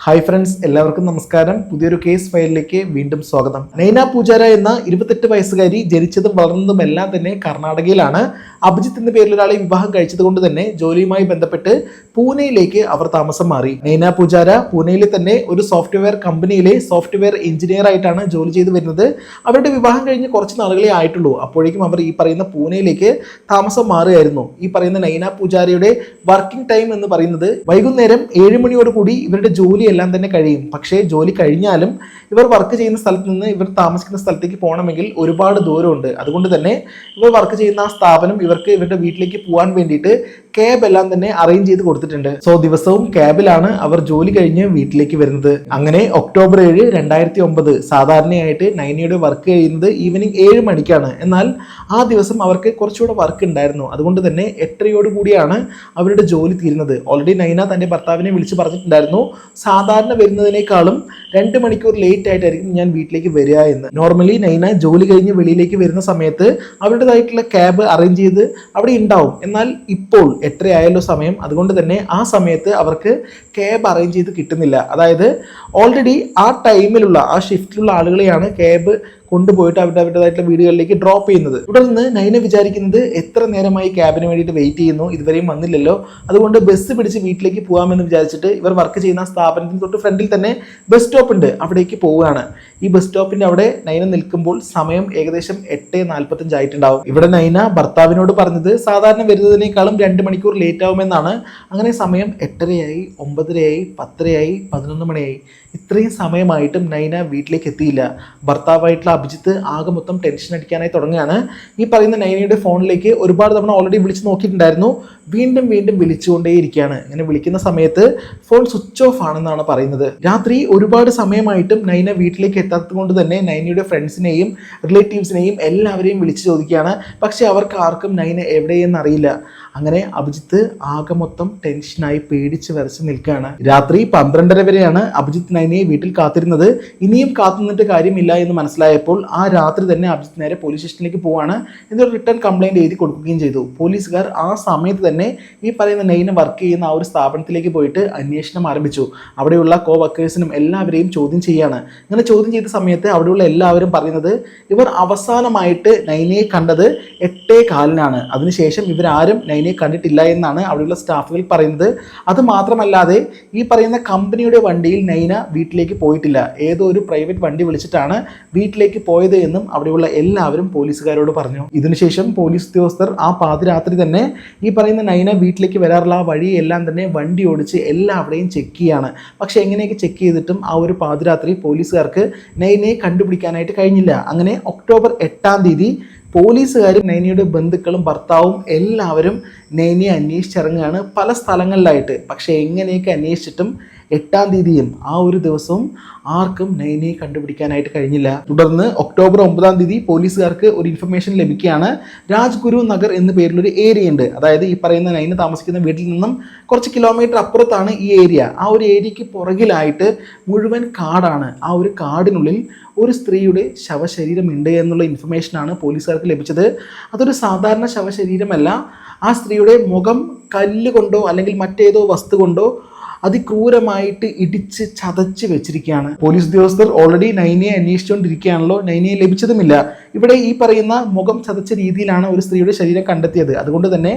Hi friends എല്ലാവർക്കും നമസ്കാരം. പുതിയൊരു കേസ് ഫയലിലേക്ക് വീണ്ടും സ്വാഗതം. നൈന പൂജാര എന്ന ഇരുപത്തെട്ട് വയസ്സുകാരി ജനിച്ചതും വളർന്നതും എല്ലാം തന്നെ കർണാടകയിലാണ്. അഭിജിത്ത് എന്ന പേരിൽ ഒരാളെ വിവാഹം കഴിച്ചത് കൊണ്ട് തന്നെ ജോലിയുമായി ബന്ധപ്പെട്ട് പൂനെയിലേക്ക് അവർ താമസം മാറി. നൈന പൂജാര പൂനെയിലെ തന്നെ ഒരു സോഫ്റ്റ്വെയർ കമ്പനിയിലെ സോഫ്റ്റ്വെയർ എഞ്ചിനീയർ ആയിട്ടാണ് ജോലി ചെയ്തു വരുന്നത്. അവരുടെ വിവാഹം കഴിഞ്ഞ് കുറച്ച് നാളുകളെ ആയിട്ടുള്ളൂ. അപ്പോഴേക്കും അവർ ഈ പറയുന്ന പൂനെയിലേക്ക് താമസം മാറുകയായിരുന്നു. ഈ പറയുന്ന നൈന പൂജാരയുടെ വർക്കിംഗ് ടൈം എന്ന് പറയുന്നത് വൈകുന്നേരം ഏഴ് മണിയോട് കൂടി ഇവരുടെ ജോലി എല്ലാം തന്നെ കഴിയും. പക്ഷേ ജോലി കഴിഞ്ഞാലും ഇവർ വർക്ക് ചെയ്യുന്ന സ്ഥലത്ത് നിന്ന് ഇവർ താമസിക്കുന്ന സ്ഥലത്തേക്ക് പോകണമെങ്കിൽ ഒരുപാട് ദൂരമുണ്ട്. അതുകൊണ്ട് തന്നെ ഇവർ വർക്ക് ചെയ്യുന്ന ആ സ്ഥാപനം ഇവർക്ക് ഇവരുടെ വീട്ടിലേക്ക് പോകാൻ വേണ്ടിയിട്ട് ക്യാബ് എല്ലാം തന്നെ അറേഞ്ച് ചെയ്ത് കൊടുത്തിട്ടുണ്ട്. സോ ദിവസവും ക്യാബിലാണ് അവർ ജോലി കഴിഞ്ഞ് വീട്ടിലേക്ക് വരുന്നത്. അങ്ങനെ ഒക്ടോബർ ഏഴ് രണ്ടായിരത്തി ഒമ്പത് സാധാരണയായിട്ട് നൈനയുടെ വർക്ക് കഴിയുന്നത് ഈവനിങ് ഏഴ് മണിക്കാണ്. എന്നാൽ ആ ദിവസം അവർക്ക് കുറച്ചുകൂടെ വർക്ക് ഉണ്ടായിരുന്നു. അതുകൊണ്ട് തന്നെ എട്ടരയോട് കൂടിയാണ് അവരുടെ ജോലി തീരുന്നത്. ഓൾറെഡി നൈന തന്റെ ഭർത്താവിനെ വിളിച്ച് പറഞ്ഞിട്ടുണ്ടായിരുന്നു. സാധാരണ വരുന്നതിനേക്കാളും രണ്ട് മണിക്കൂർ ലേറ്റ് ആയിട്ടായിരിക്കും ഞാൻ വീട്ടിലേക്ക് വരിക എന്ന്. നോർമലി നൈന ജോലി കഴിഞ്ഞ് വെളിയിലേക്ക് വരുന്ന സമയത്ത് അവരുടേതായിട്ടുള്ള ക്യാബ് അറേഞ്ച് ചെയ്ത് അവിടെ ഉണ്ടാവും എന്നാൽ ഇപ്പോൾ എത്രയായാലും സമയം? അതുകൊണ്ട് തന്നെ ആ സമയത്ത് അവർക്ക് ക്യാബ് അറേഞ്ച് ചെയ്ത് കിട്ടുന്നില്ല. അതായത് ഓൾറെഡി ആ ടൈമിലുള്ള ആ ഷിഫ്റ്റിലുള്ള ആളുകളെയാണ് ക്യാബ് കൊണ്ടുപോയിട്ട് അവരുടെ അവരുടേതായിട്ടുള്ള വീടുകളിലേക്ക് ഡ്രോപ്പ് ചെയ്യുന്നത്. തുടർന്ന് നൈന വിചാരിക്കുന്നത് എത്ര നേരമായി ക്യാബിന് വേണ്ടിയിട്ട് വെയിറ്റ് ചെയ്യുന്നു ഇതുവരെയും വന്നില്ലല്ലോ. അതുകൊണ്ട് ബസ് പിടിച്ച് വീട്ടിലേക്ക് പോകാമെന്ന് വിചാരിച്ചിട്ട് ഇവർ വർക്ക് ചെയ്യുന്ന സ്ഥാപനത്തിന് തൊട്ട് ഫ്രണ്ടിൽ തന്നെ ബസ് സ്റ്റോപ്പ് ഉണ്ട് അവിടേക്ക് പോവുകയാണ്. ഈ ബസ് സ്റ്റോപ്പിന്റെ അവിടെ നൈന നിൽക്കുമ്പോൾ സമയം ഏകദേശം എട്ട് നാൽപ്പത്തഞ്ച് ആയിട്ടുണ്ടാവും. ഇവിടെ നൈന ഭർത്താവിനോട് പറഞ്ഞത് സാധാരണ വരുന്നതിനേക്കാളും രണ്ട് മണിക്കൂർ ലേറ്റ് ആവുമെന്നാണ്. അങ്ങനെ സമയം എട്ടരയായി ഒമ്പതരയായി പത്തരയായി പതിനൊന്ന് മണിയായി. ഇത്രയും സമയമായിട്ടും നൈന വീട്ടിലേക്ക് എത്തിയില്ല. ഭർത്താവായിട്ടുള്ള അഭിജിത്ത് ആകെ മൊത്തം ടെൻഷൻ അടിക്കാനായി തുടങ്ങുകയാണ്. ഈ പറയുന്ന നൈനയുടെ ഫോണിലേക്ക് ഒരുപാട് തവണ ഓൾറെഡി വിളിച്ച് നോക്കിയിട്ടുണ്ടായിരുന്നു. വീണ്ടും വീണ്ടും വിളിച്ചുകൊണ്ടേയിരിക്കുകയാണ്. ഇങ്ങനെ വിളിക്കുന്ന സമയത്ത് ഫോൺ സ്വിച്ച് ഓഫ് ആണെന്നാണ് പറയുന്നത്. രാത്രി ഒരുപാട് സമയമായിട്ടും നൈന വീട്ടിലേക്ക് എത്താത്തത് കൊണ്ട് തന്നെ നൈനയുടെ ഫ്രണ്ട്സിനെയും റിലേറ്റീവ്സിനെയും എല്ലാവരെയും വിളിച്ചു ചോദിക്കുകയാണ്. പക്ഷെ അവർക്ക് ആർക്കും നൈന എവിടെയെന്ന് അറിയില്ല. അങ്ങനെ അഭിജിത്ത് ആകെ മൊത്തം ടെൻഷനായി പേടിച്ച് വരച്ച് നിൽക്കുകയാണ്. രാത്രി പന്ത്രണ്ടര വരെയാണ് അഭിജിത്ത് നൈനയെ വീട്ടിൽ കാത്തിരുന്നത്. ഇനിയും കാത്തു നിന്നിട്ട് കാര്യമില്ല എന്ന് മനസ്സിലായപ്പോൾ ആ രാത്രി തന്നെ അഭിജിത്ത് നേരെ പോലീസ് സ്റ്റേഷനിലേക്ക് പോവാണ്. എന്നിട്ട് റിട്ടേൺ കംപ്ലൈന്റ് എഴുതി കൊടുക്കുകയും ചെയ്തു. പോലീസുകാർ ആ സമയത്ത് തന്നെ ഈ പറയുന്ന നൈന വർക്ക് ചെയ്യുന്ന ആ ഒരു സ്ഥാപനത്തിലേക്ക് പോയിട്ട് അന്വേഷണം ആരംഭിച്ചു. അവിടെയുള്ള കോ വർക്കേഴ്സിനും എല്ലാവരെയും ചോദ്യം ചെയ്യാണ്. ഇങ്ങനെ ചോദ്യം ചെയ്ത സമയത്ത് അവിടെയുള്ള എല്ലാവരും പറയുന്നത് ഇവർ അവസാനമായിട്ട് നൈനയെ കണ്ടത് എട്ടേ കാലിനാണ്. അതിനുശേഷം ഇവരാരും നൈനയെ കണ്ടിട്ടില്ല എന്നാണ് അവിടെയുള്ള സ്റ്റാഫുകൾ പറയുന്നത്. അത് മാത്രമല്ലാതെ ഈ പറയുന്ന കമ്പനിയുടെ വണ്ടിയിൽ നൈന വീട്ടിലേക്ക് പോയിട്ടില്ല. ഏതോ ഒരു പ്രൈവറ്റ് വണ്ടി വിളിച്ചിട്ടാണ് വീട്ടിലേക്ക് പോയത് എന്നും അവിടെയുള്ള എല്ലാവരും പോലീസുകാരോട് പറഞ്ഞു. ഇതിനുശേഷം പോലീസ് ഉദ്യോഗസ്ഥർ ആ പാതിരാത്രി തന്നെ ഈ പറയുന്ന നൈന വീട്ടിലേക്ക് വരാറുള്ള ആ വഴിയെല്ലാം തന്നെ വണ്ടി ഓടിച്ച് എല്ലാവരുടെയും ചെക്ക് ചെയ്യാണ്. പക്ഷേ എങ്ങനെയൊക്കെ ചെക്ക് ചെയ്തിട്ടും ആ ഒരു പാതിരാത്രി പോലീസുകാർക്ക് നൈനയെ കണ്ടുപിടിക്കാനായിട്ട് കഴിഞ്ഞില്ല. അങ്ങനെ ഒക്ടോബർ എട്ടാം തീയതി പോലീസുകാരും നൈനയുടെ ബന്ധുക്കളും ഭർത്താവും എല്ലാവരും നൈനയെ അന്വേഷിച്ചിറങ്ങുകയാണ് പല സ്ഥലങ്ങളിലായിട്ട്. പക്ഷേ എങ്ങനെയൊക്കെ അന്വേഷിച്ചിട്ടും എട്ടാം തീയതിയും ആ ഒരു ദിവസവും ആർക്കും നൈനയെ കണ്ടുപിടിക്കാനായിട്ട് കഴിഞ്ഞില്ല. തുടർന്ന് ഒക്ടോബർ ഒമ്പതാം തീയതി പോലീസുകാർക്ക് ഒരു ഇൻഫർമേഷൻ ലഭിക്കുകയാണ്. രാജ്ഗുരു നഗർ എന്ന പേരിലൊരു ഏരിയ ഉണ്ട്. അതായത് ഈ പറയുന്ന നൈന താമസിക്കുന്ന വീട്ടിൽ നിന്നും കുറച്ച് കിലോമീറ്റർ അപ്പുറത്താണ് ഈ ഏരിയ ആ ഒരു ഏരിയയ്ക്ക് പുറകിലായിട്ട് മുഴുവൻ കാടാണ്. ആ ഒരു കാടിനുള്ളിൽ ഒരു സ്ത്രീയുടെ ശവശരീരം ഉണ്ട് എന്നുള്ള ഇൻഫർമേഷനാണ് പോലീസുകാർക്ക് ലഭിച്ചത്. അതൊരു സാധാരണ ശവശരീരമല്ല. ആ സ്ത്രീയുടെ മുഖം കല്ല് കൊണ്ടോ അല്ലെങ്കിൽ മറ്റേതോ വസ്തു കൊണ്ടോ അതിക്രൂരമായിട്ട് ഇടിച്ച് ചതച്ച് വെച്ചിരിക്കുകയാണ്. പോലീസ് ഉദ്യോഗസ്ഥർ ഓൾറെഡി നൈനയെ അന്വേഷിച്ചുകൊണ്ടിരിക്കുകയാണല്ലോ. നൈനയെ ലഭിച്ചതുമില്ല. ഇവിടെ ഈ പറയുന്ന മുഖം ചതച്ച രീതിയിലാണ് ഒരു സ്ത്രീയുടെ ശരീരം കണ്ടെത്തിയത്. അതുകൊണ്ട് തന്നെ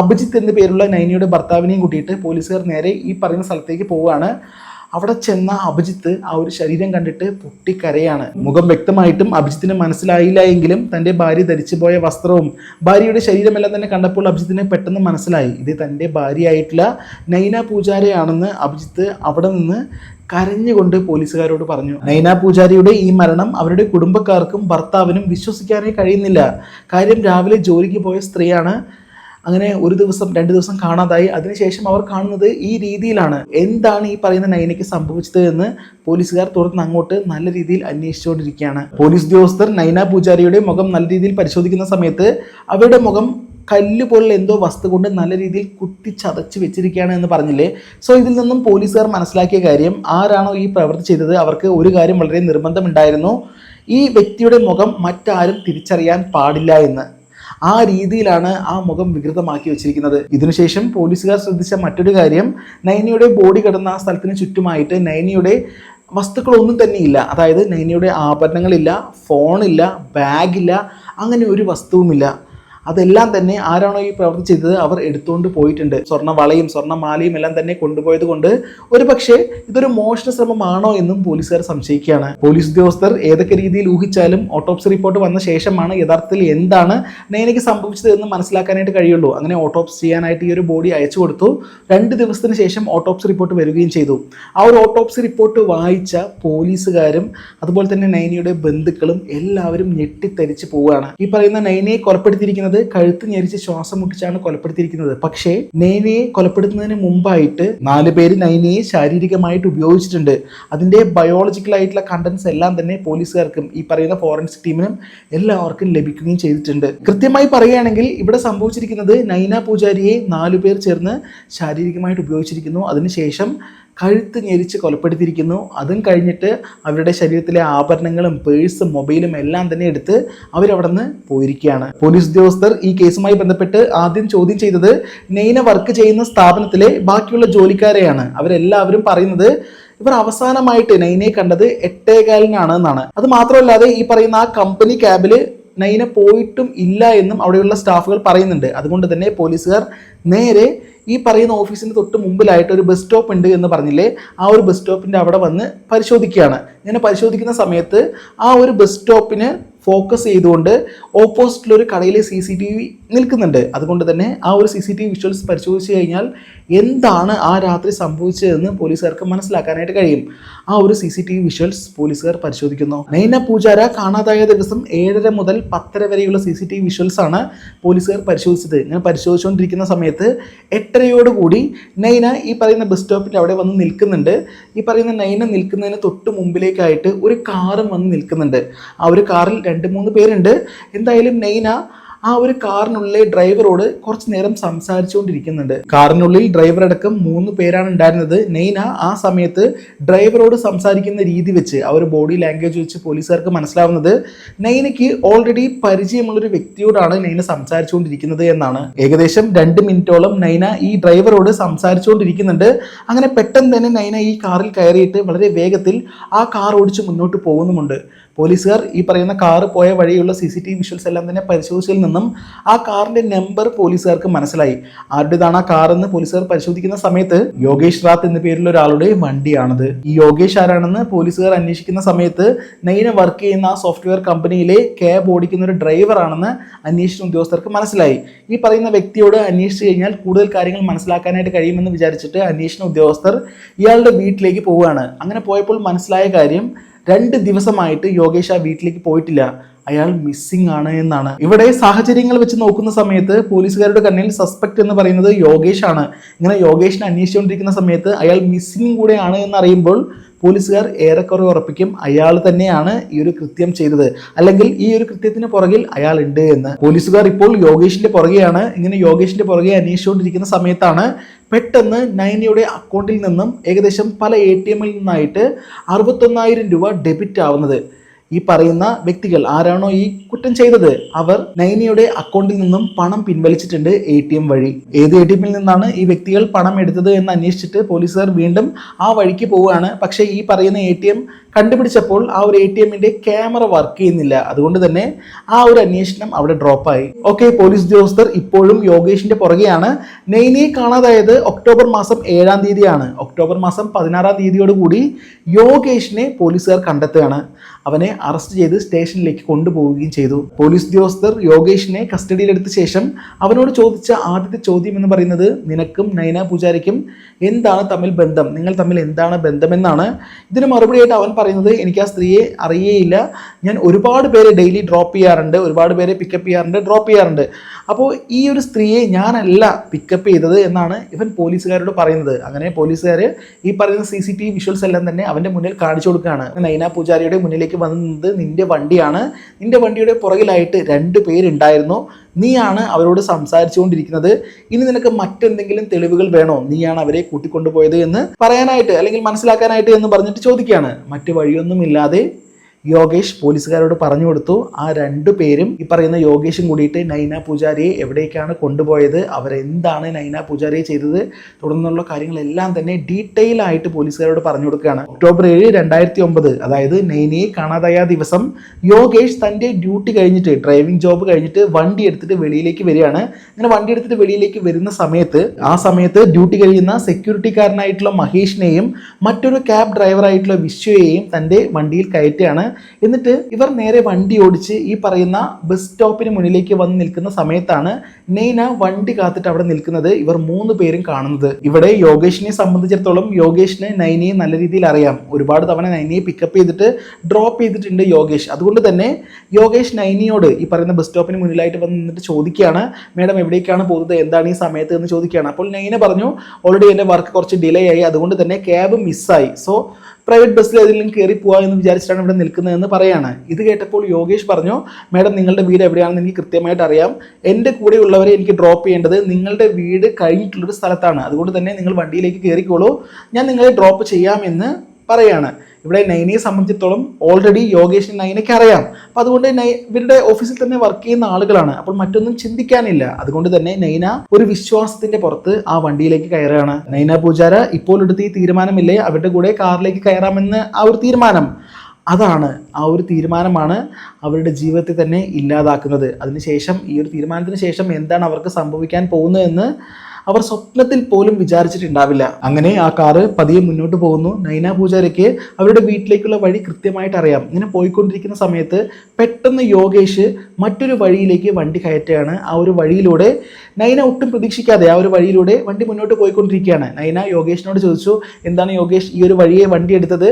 അഭിജിത്ത് എന്ന പേരുള്ള നൈനയുടെ ഭർത്താവിനെയും കൂട്ടിയിട്ട് പോലീസുകാർ നേരെ ഈ പറയുന്ന സ്ഥലത്തേക്ക് പോവുകയാണ്. അവിടെ ചെന്ന അഭിജിത്ത് ആ ഒരു ശരീരം കണ്ടിട്ട് പൊട്ടിക്കരയാണ്. മുഖം വ്യക്തമായിട്ടും അഭിജിത്തിന് മനസ്സിലായില്ല എങ്കിലും തന്റെ ഭാര്യ ധരിച്ചു പോയ വസ്ത്രവും ഭാര്യയുടെ ശരീരമെല്ലാം തന്നെ കണ്ടപ്പോൾ അഭിജിത്തിന് പെട്ടെന്ന് മനസ്സിലായി. ഇത് തന്റെ ഭാര്യയായിട്ടുള്ള നൈന പൂജാരയാണെന്ന് അഭിജിത്ത് അവിടെ നിന്ന് കരഞ്ഞുകൊണ്ട് പോലീസുകാരോട് പറഞ്ഞു. നൈന പൂജാരിയുടെ ഈ മരണം അവരുടെ കുടുംബക്കാർക്കും ഭർത്താവിനും വിശ്വസിക്കാനേ കഴിയുന്നില്ല. കാര്യം രാവിലെ ജോലിക്ക് പോയ സ്ത്രീയാണ് അങ്ങനെ ഒരു ദിവസം രണ്ട് ദിവസം കാണാതായി. അതിനുശേഷം അവർ കാണുന്നത് ഈ രീതിയിലാണ്. എന്താണ് ഈ പറയുന്ന നൈനയ്ക്ക് സംഭവിച്ചത് എന്ന് പോലീസുകാർ തുടർന്ന് അങ്ങോട്ട് നല്ല രീതിയിൽ അന്വേഷിച്ചുകൊണ്ടിരിക്കുകയാണ്. പോലീസ് ഉദ്യോഗസ്ഥർ നൈന പൂജാരിയുടെ മുഖം നല്ല രീതിയിൽ പരിശോധിക്കുന്ന സമയത്ത് അവരുടെ മുഖം കല്ല് പോലുള്ള എന്തോ വസ്തു കൊണ്ട് നല്ല രീതിയിൽ കുത്തി ചതച്ച് വെച്ചിരിക്കുകയാണ് എന്ന് പറഞ്ഞില്ലേ? സോ ഇതിൽ നിന്നും പോലീസുകാർ മനസ്സിലാക്കിയ കാര്യം ആരാണോ ഈ പ്രവൃത്തി ചെയ്തത്? അവർക്ക് ഒരു കാര്യം വളരെ നിർബന്ധമുണ്ടായിരുന്നു. ഈ വ്യക്തിയുടെ മുഖം മറ്റാരും തിരിച്ചറിയാൻ പാടില്ല എന്ന്. ആ രീതിയിലാണ് ആ മുഖം വികൃതമാക്കി വെച്ചിരിക്കുന്നത്. ഇതിനുശേഷം പോലീസുകാർ ശ്രദ്ധിച്ച മറ്റൊരു കാര്യം നൈനിയുടെ ബോഡി കിടന്ന ആ സ്ഥലത്തിന് ചുറ്റുമായിട്ട് നൈനിയുടെ വസ്തുക്കളൊന്നും തന്നെ ഇല്ല അതായത് നൈനിയുടെ ആഭരണങ്ങളില്ല ഫോണില്ല ബാഗില്ല അങ്ങനെ ഒരു വസ്തുവുമില്ല. അതെല്ലാം തന്നെ ആരാണോ ഈ പ്രവൃത്തി ചെയ്തത് അവർ എടുത്തുകൊണ്ട് പോയിട്ടുണ്ട്. സ്വർണ വളയും സ്വർണ മാലയും എല്ലാം തന്നെ കൊണ്ടുപോയത് കൊണ്ട് ഒരു പക്ഷേ ഇതൊരു മോഷണ ശ്രമമാണോ എന്നും പോലീസുകാർ സംശയിക്കുകയാണ്. പോലീസ് ഉദ്യോഗസ്ഥർ ഏതൊക്കെ രീതിയിൽ ഊഹിച്ചാലും ഓട്ടോപ്സി റിപ്പോർട്ട് വന്ന ശേഷമാണ് യഥാർത്ഥത്തിൽ എന്താണ് നയനയ്ക്ക് സംഭവിച്ചത് എന്ന് മനസ്സിലാക്കാനായിട്ട് കഴിയുള്ളൂ. അങ്ങനെ ഓട്ടോപ്സി ചെയ്യാനായിട്ട് ഈ ഒരു ബോഡി അയച്ചു കൊടുത്തു. രണ്ട് ദിവസത്തിന് ശേഷം ഓട്ടോപ്സി റിപ്പോർട്ട് വരികയും ചെയ്തു. ആ ഒരു ഓട്ടോപ്സി റിപ്പോർട്ട് വായിച്ച പോലീസുകാരും അതുപോലെ തന്നെ നൈനയുടെ ബന്ധുക്കളും എല്ലാവരും ഞെട്ടിത്തരിച്ച് പോവുകയാണ്. ഈ പറയുന്ന നൈനയെ കൊലപ്പെടുത്തിയിരിക്കുന്നത് കഴുത്ത് ഞെരിച്ച് ശ്വാസം മുട്ടിച്ചാണ് കൊലപ്പെടുത്തിയിരിക്കുന്നത്. പക്ഷേ നൈനയെ കൊലപ്പെടുത്തുന്നതിന് മുമ്പായിട്ട് നാല് പേര് നൈനയെ ശാരീരികമായിട്ട് ഉപയോഗിച്ചിട്ടുണ്ട്. അതിന്റെ ബയോളജിക്കൽ ആയിട്ടുള്ള കണ്ടന്റ്സ് എല്ലാം തന്നെ പോലീസുകാർക്കും ഈ പറയുന്ന ഫോറൻസിക് ടീമിനും എല്ലാവർക്കും ലഭിക്കുകയും ചെയ്തിട്ടുണ്ട്. കൃത്യമായി പറയുകയാണെങ്കിൽ ഇവിടെ സംഭവിച്ചിരിക്കുന്നത് നൈന പൂജാരിയെ നാലു പേർ ചേർന്ന് ശാരീരികമായിട്ട് ഉപയോഗിച്ചിരിക്കുന്നു. അതിനുശേഷം കഴുത്ത് ഞെരിച്ച് കൊലപ്പെടുത്തിയിരിക്കുന്നു. അതും കഴിഞ്ഞിട്ട് അവരുടെ ശരീരത്തിലെ ആഭരണങ്ങളും പേഴ്സും മൊബൈലും എല്ലാം തന്നെ എടുത്ത് അവരവിടെ നിന്ന് പോയിരിക്കുകയാണ്. പോലീസ് ഉദ്യോഗസ്ഥർ ഈ കേസുമായി ബന്ധപ്പെട്ട് ആദ്യം ചോദ്യം ചെയ്തത് നെയ്ന വർക്ക് ചെയ്യുന്ന സ്ഥാപനത്തിലെ ബാക്കിയുള്ള ജോലിക്കാരെയാണ്. അവരെല്ലാവരും പറയുന്നത് ഇവർ അവസാനമായിട്ട് നൈനയെ കണ്ടത് എട്ടേകാലിനാണ് എന്നാണ്. അത് മാത്രമല്ലാതെ ഈ പറയുന്ന ആ കമ്പനി ക്യാബിൽ നൈന പോയിട്ടും ഇല്ല എന്നും അവിടെയുള്ള സ്റ്റാഫുകൾ പറയുന്നുണ്ട്. അതുകൊണ്ട് തന്നെ പോലീസുകാർ നേരെ ഈ പറയുന്ന ഓഫീസിന് തൊട്ട് മുമ്പിലായിട്ട് ഒരു ബസ് സ്റ്റോപ്പ് ഉണ്ട് എന്ന് പറഞ്ഞില്ലേ ആ ഒരു ബസ് സ്റ്റോപ്പിന്റെ അവിടെ വന്ന് പരിശോധിക്കുകയാണ്. ഇങ്ങനെ പരിശോധിക്കുന്ന സമയത്ത് ആ ഒരു ബസ് സ്റ്റോപ്പിന് ഫോക്കസ് ചെയ്തുകൊണ്ട് ഓപ്പോസിറ്റിൽ ഒരു കടയിലെ സി സി ടി വി നിൽക്കുന്നുണ്ട്. അതുകൊണ്ട് തന്നെ ആ ഒരു C C T V visuals പരിശോധിച്ച് കഴിഞ്ഞാൽ എന്താണ് ആ രാത്രി സംഭവിച്ചതെന്ന് പോലീസുകാർക്ക് മനസ്സിലാക്കാനായിട്ട് കഴിയും. ആ ഒരു C C T V visuals പോലീസുകാർ പരിശോധിക്കുന്നു. നൈന പൂജാര കാണാതായ ദിവസം ഏഴര മുതൽ പത്തര വരെയുള്ള C C T V visuals ആണ് പോലീസുകാർ പരിശോധിച്ചത്. ഇങ്ങനെ പരിശോധിച്ചുകൊണ്ടിരിക്കുന്ന സമയത്ത് എട്ടരയോടുകൂടി നൈന ഈ പറയുന്ന ബസ് സ്റ്റോപ്പിന്റെ അവിടെ വന്ന് നിൽക്കുന്നുണ്ട്. ഈ പറയുന്ന നൈന നിൽക്കുന്നതിന് തൊട്ട് മുമ്പിലേക്കായിട്ട് ഒരു കാറും വന്ന് നിൽക്കുന്നുണ്ട്. ആ ഒരു കാറിൽ രണ്ട് മൂന്ന് പേരുണ്ട്. എന്തായാലും നൈന ആ ഒരു കാറിനുള്ളിലെ ഡ്രൈവറോട് കുറച്ച് നേരം സംസാരിച്ചുകൊണ്ടിരിക്കുന്നുണ്ട്. കാറിനുള്ളിൽ ഡ്രൈവർ അടക്കം മൂന്ന് പേരാണ് ഉണ്ടായിരുന്നത്. നെയ്ന ആ സമയത്ത് ഡ്രൈവറോട് സംസാരിക്കുന്ന രീതി വെച്ച് ആ ഒരു ബോഡി ലാംഗ്വേജ് വെച്ച് പോലീസുകാർക്ക് മനസ്സിലാവുന്നത് നൈനയ്ക്ക് ഓൾറെഡി പരിചയമുള്ളൊരു വ്യക്തിയോടാണ് നൈന സംസാരിച്ചുകൊണ്ടിരിക്കുന്നത് എന്നാണ്. ഏകദേശം രണ്ട് മിനിറ്റോളം നൈന ഈ ഡ്രൈവറോട് സംസാരിച്ചുകൊണ്ടിരിക്കുന്നുണ്ട്. അങ്ങനെ പെട്ടെന്ന് തന്നെ നൈന ഈ കാറിൽ കയറിയിട്ട് വളരെ വേഗത്തിൽ ആ കാർ ഓടിച്ച് മുന്നോട്ട് പോകുന്നുമുണ്ട്. പോലീസുകാർ ഈ പറയുന്ന കാർ പോയ വഴിയുള്ള സി സി ടി വിഷ്വൽസ് എല്ലാം തന്നെ പരിശോധിച്ചതിൽ നിന്നും ആ കാറിന്റെ നമ്പർ പോലീസുകാർക്ക് മനസ്സിലായി. ആരുടേതാണ് ആ കാർ എന്ന് പോലീസുകാർ പരിശോധിക്കുന്ന സമയത്ത് യോഗേഷ് റാത്ത് എന്ന പേരിലുള്ള ഒരാളുടെ വണ്ടിയാണത്. ഈ യോഗേഷ് ആരാണെന്ന് പോലീസുകാർ അന്വേഷിക്കുന്ന സമയത്ത് നൈന വർക്ക് ചെയ്യുന്ന ആ സോഫ്റ്റ്വെയർ കമ്പനിയിലെ ക്യാബ് ഓടിക്കുന്ന ഒരു ഡ്രൈവറാണെന്ന് അന്വേഷണ ഉദ്യോഗസ്ഥർക്ക് മനസ്സിലായി. ഈ പറയുന്ന വ്യക്തിയോട് അന്വേഷിച്ച് കഴിഞ്ഞാൽ കൂടുതൽ കാര്യങ്ങൾ മനസ്സിലാക്കാനായിട്ട് കഴിയുമെന്ന് വിചാരിച്ചിട്ട് അന്വേഷണ ഉദ്യോഗസ്ഥർ ഇയാളുടെ വീട്ടിലേക്ക് പോവുകയാണ്. അങ്ങനെ പോയപ്പോൾ മനസ്സിലായ കാര്യം രണ്ട് ദിവസമായിട്ട് യോഗേഷ് ആ വീട്ടിലേക്ക് പോയിട്ടില്ല. അയാൾ മിസ്സിംഗ് ആണ് എന്നാണ്. ഇവിടെ സാഹചര്യങ്ങൾ വെച്ച് നോക്കുന്ന സമയത്ത് പോലീസുകാരുടെ കണ്ണിൽ സസ്പെക്ട് എന്ന് പറയുന്നത് യോഗേഷ് ആണ്. ഇങ്ങനെ യോഗേഷിനെ അന്വേഷിച്ചുകൊണ്ടിരിക്കുന്ന സമയത്ത് അയാൾ മിസ്സിംഗ് കൂടെയാണ് എന്ന് അറിയുമ്പോൾ പോലീസുകാർ ഏറെക്കുറെ ഉറപ്പിക്കും അയാൾ തന്നെയാണ് ഈ ഒരു കൃത്യം ചെയ്തത്. അല്ലെങ്കിൽ ഈ ഒരു കൃത്യത്തിന് പുറകിൽ അയാൾ ഉണ്ട് എന്ന്. പോലീസുകാർ ഇപ്പോൾ യോഗേഷിന്റെ പുറകെയാണ്. ഇങ്ങനെ യോഗേഷിന്റെ പുറകെ അന്വേഷിച്ചുകൊണ്ടിരിക്കുന്ന സമയത്താണ് പെട്ടെന്ന് നൈനിയുടെ അക്കൗണ്ടിൽ നിന്നും ഏകദേശം പല എ ടി എമ്മിൽ നിന്നായിട്ട് അറുപത്തൊന്നായിരം രൂപ ഡെബിറ്റ് ആവുന്നത്. ഈ പറയുന്ന വ്യക്തികൾ ആരാണോ ഈ കുറ്റം ചെയ്തത്? അവർ നൈനിയുടെ അക്കൗണ്ടിൽ നിന്നും പണം പിൻവലിച്ചിട്ടുണ്ട് എ ടി എം വഴി. ഏത് എ ടി എമ്മിൽ നിന്നാണ് ഈ വ്യക്തികൾ പണം എടുത്തത് എന്ന് അന്വേഷിച്ചിട്ട് പോലീസുകാർ വീണ്ടും ആ വഴിക്ക് പോവുകയാണ്. പക്ഷേ ഈ പറയുന്ന എ ടി എം കണ്ടുപിടിച്ചപ്പോൾ ആ ഒരു എ ടി എമ്മിന്റെ ക്യാമറ വർക്ക് ചെയ്യുന്നില്ല. അതുകൊണ്ട് തന്നെ ആ ഒരു അന്വേഷണം അവിടെ ഡ്രോപ്പായി ഓക്കെ പോലീസ് ഉദ്യോഗസ്ഥർ ഇപ്പോഴും യോഗേഷിന്റെ പുറകെയാണ്. നെയ്നെ കാണാതായത് ഒക്ടോബർ മാസം ഏഴാം തീയതിയാണ്. ഒക്ടോബർ മാസം പതിനാറാം തീയതിയോടുകൂടി യോഗേഷിനെ പോലീസുകാർ കണ്ടെത്തുകയാണ്. അവനെ അറസ്റ്റ് ചെയ്ത് സ്റ്റേഷനിലേക്ക് കൊണ്ടുപോവുകയും ചെയ്തു. പോലീസ് ഉദ്യോഗസ്ഥർ യോഗേഷിനെ കസ്റ്റഡിയിലെടുത്ത ശേഷം അവനോട് ചോദിച്ച ആദ്യത്തെ ചോദ്യം എന്ന് പറയുന്നത് നിനക്കും നൈന പൂജാരിക്കും എന്താണ് തമ്മിൽ ബന്ധം? നിങ്ങൾ തമ്മിൽ എന്താണ് ബന്ധമെന്നാണ്. ഇതിന് മറുപടിയായിട്ട് അവൻ പറയുന്നത് എനിക്ക് ആ സ്ത്രീയെ അറിയേയില്ല. ഞാൻ ഒരുപാട് പേരെ ഡെയിലി ഡ്രോപ്പ് ചെയ്യാറുണ്ട് ഒരുപാട് പേരെ പിക്കപ്പ് ചെയ്യാറുണ്ട് ഡ്രോപ്പ് ചെയ്യാറുണ്ട്. അപ്പോൾ ഈ ഒരു സ്ത്രീയെ ഞാനല്ല പിക്കപ്പ് ചെയ്തത് എന്നാണ് ഇവൻ പോലീസുകാരോട് പറയുന്നത്. അങ്ങനെ പോലീസുകാർ ഈ പറയുന്ന C C T V visuals എല്ലാം തന്നെ അവന്റെ മുന്നിൽ കാണിച്ചു കൊടുക്കുകയാണ്. നൈന പൂജാരിയുടെ മുന്നിലേക്ക് വന്നത് നിന്റെ വണ്ടിയാണ്. നിന്റെ വണ്ടിയുടെ പുറകിലായിട്ട് രണ്ട് പേരുണ്ടായിരുന്നു. നീയാണ് അവരോട് സംസാരിച്ചുകൊണ്ടിരിക്കുന്നത്. ഇനി നിനക്ക് മറ്റെന്തെങ്കിലും തെളിവുകൾ വേണോ? നീയാണ് അവരെ കൂട്ടിക്കൊണ്ടുപോയത് എന്ന് പറയാനായിട്ട് അല്ലെങ്കിൽ മനസ്സിലാക്കാനായിട്ട് എന്ന് പറഞ്ഞിട്ട് ചോദിക്കുകയാണ്. മറ്റു വഴിയൊന്നുമില്ലാതെ യോഗേഷ് പോലീസുകാരോട് പറഞ്ഞു കൊടുത്തു. ആ രണ്ടു പേരും ഈ പറയുന്ന യോഗേഷും കൂടിയിട്ട് നൈന പൂജാരിയെ എവിടേക്കാണ് കൊണ്ടുപോയത് അവരെന്താണ് നൈന പൂജാരിയെ ചെയ്തത് തുടർന്നുള്ള കാര്യങ്ങളെല്ലാം തന്നെ ഡീറ്റെയിൽ ആയിട്ട് പോലീസുകാരോട് പറഞ്ഞു കൊടുക്കുകയാണ്. ഒക്ടോബർ ഏഴ് രണ്ടായിരത്തി ഒമ്പത് അതായത് നൈനയെ കാണാതായ ദിവസം യോഗേഷ് തന്റെ ഡ്യൂട്ടി കഴിഞ്ഞിട്ട് ഡ്രൈവിംഗ് ജോബ് കഴിഞ്ഞിട്ട് വണ്ടി എടുത്തിട്ട് വെളിയിലേക്ക് വരികയാണ്. അങ്ങനെ വണ്ടി എടുത്തിട്ട് വെളിയിലേക്ക് വരുന്ന സമയത്ത് ആ സമയത്ത് ഡ്യൂട്ടി കഴിയുന്ന സെക്യൂരിറ്റിക്കാരനായിട്ടുള്ള മഹേഷിനെയും മറ്റൊരു ക്യാബ് ഡ്രൈവറായിട്ടുള്ള വിശ്വയെയും തന്റെ വണ്ടിയിൽ കയറ്റുകയാണ്. എന്നിട്ട് ഇവർ നേരെ വണ്ടി ഓടിച്ച് ഈ പറയുന്ന ബസ് സ്റ്റോപ്പിന് മുന്നിലേക്ക് വന്ന് നിൽക്കുന്ന സമയത്താണ് നെയ്ന വണ്ടി കാത്തിട്ട് അവിടെ നിൽക്കുന്നത് ഇവർ മൂന്ന് പേരും കാണുന്നത്. ഇവിടെ യോഗേഷിനെ സംബന്ധിച്ചിടത്തോളം യോഗേഷിന് നൈനയെ നല്ല രീതിയിൽ അറിയാം. ഒരുപാട് തവണ നൈനയെ പിക്കപ്പ് ചെയ്തിട്ട് ഡ്രോപ്പ് ചെയ്തിട്ടുണ്ട് യോഗേഷ്. അതുകൊണ്ട് തന്നെ യോഗേഷ് നൈനിയോട് ഈ പറയുന്ന ബസ് സ്റ്റോപ്പിന് മുന്നിലായിട്ട് വന്ന് നിന്നിട്ട് ചോദിക്കുകയാണ് മേഡം എവിടേക്കാണ് പോകുന്നത്? എന്താണ് ഈ സമയത്ത്? എന്ന് ചോദിക്കുകയാണ്. അപ്പോൾ നൈന പറഞ്ഞു ഓൾറെഡി എന്റെ വർക്ക് കുറച്ച് ഡിലേ ആയി. അതുകൊണ്ട് തന്നെ ക്യാബ് മിസ്സായി സോ പ്രൈവറ്റ് ബസ്സിൽ ഏതെങ്കിലും കയറി പോവാ എന്ന് വിചാരിച്ചിട്ടാണ് ഇവിടെ നിൽക്കുന്നതെന്ന് പറയാണ്. ഇത് കേട്ടപ്പോൾ യോഗേഷ് പറഞ്ഞു മാഡം നിങ്ങളുടെ വീട് എവിടെയാണെന്ന് എനിക്ക് കൃത്യമായിട്ട് അറിയാം. എന്റെ കൂടെയുള്ളവരെ എനിക്ക് ഡ്രോപ്പ് ചെയ്യേണ്ടത് നിങ്ങളുടെ വീട് കഴിഞ്ഞിട്ടുള്ളൊരു സ്ഥലത്താണ്. അതുകൊണ്ട് തന്നെ നിങ്ങൾ വണ്ടിയിലേക്ക് കയറിക്കോളൂ ഞാൻ നിങ്ങളെ ഡ്രോപ്പ് ചെയ്യാമെന്ന് പറയാണ്. ഇവിടെ നൈനയെ സംബന്ധിച്ചിടത്തോളം ഓൾറെഡി യോഗേഷിന് നൈനയ്ക്ക് അറിയാം. അപ്പോൾ അതുകൊണ്ട് ഇവരുടെ ഓഫീസിൽ തന്നെ വർക്ക് ചെയ്യുന്ന ആളുകളാണ്. അപ്പോൾ മറ്റൊന്നും ചിന്തിക്കാനില്ല. അതുകൊണ്ട് തന്നെ നൈന ഒരു വിശ്വാസത്തിന്റെ പുറത്ത് ആ വണ്ടിയിലേക്ക് കയറുകയാണ്. നൈന പൂജാര ഇപ്പോൾ എടുത്ത് ഈ തീരുമാനമില്ലേ? അവരുടെ കൂടെ കാറിലേക്ക് കയറാമെന്ന് ആ ഒരു തീരുമാനം. അതാണ് ആ ഒരു തീരുമാനമാണ് അവരുടെ ജീവിതത്തെ തന്നെ ഇല്ലാതാക്കുന്നത്. അതിനുശേഷം ഈ ഒരു തീരുമാനത്തിന് ശേഷം എന്താണ് അവർക്ക് സംഭവിക്കാൻ പോകുന്നതെന്ന് അവർ സ്വപ്നത്തിൽ പോലും വിചാരിച്ചിട്ടുണ്ടാവില്ല. അങ്ങനെ ആ കാറ് പതിയെ മുന്നോട്ട് പോകുന്നു. നൈന പൂജാരിക്ക് അവരുടെ വീട്ടിലേക്കുള്ള വഴി കൃത്യമായിട്ട് അറിയാം. ഇങ്ങനെ പോയിക്കൊണ്ടിരിക്കുന്ന സമയത്ത് പെട്ടെന്ന് യോഗേഷ് മറ്റൊരു വഴിയിലേക്ക് വണ്ടി കയറ്റുകയാണ്. ആ ഒരു വഴിയിലൂടെ നൈന ഒട്ടും പ്രതീക്ഷിക്കാതെ ആ ഒരു വഴിയിലൂടെ വണ്ടി മുന്നോട്ട് പോയിക്കൊണ്ടിരിക്കുകയാണ്. നൈന യോഗേഷിനോട് ചോദിച്ചു എന്താണ് യോഗേഷ് ഈ ഒരു വഴിയെ വണ്ടി എടുത്തത്?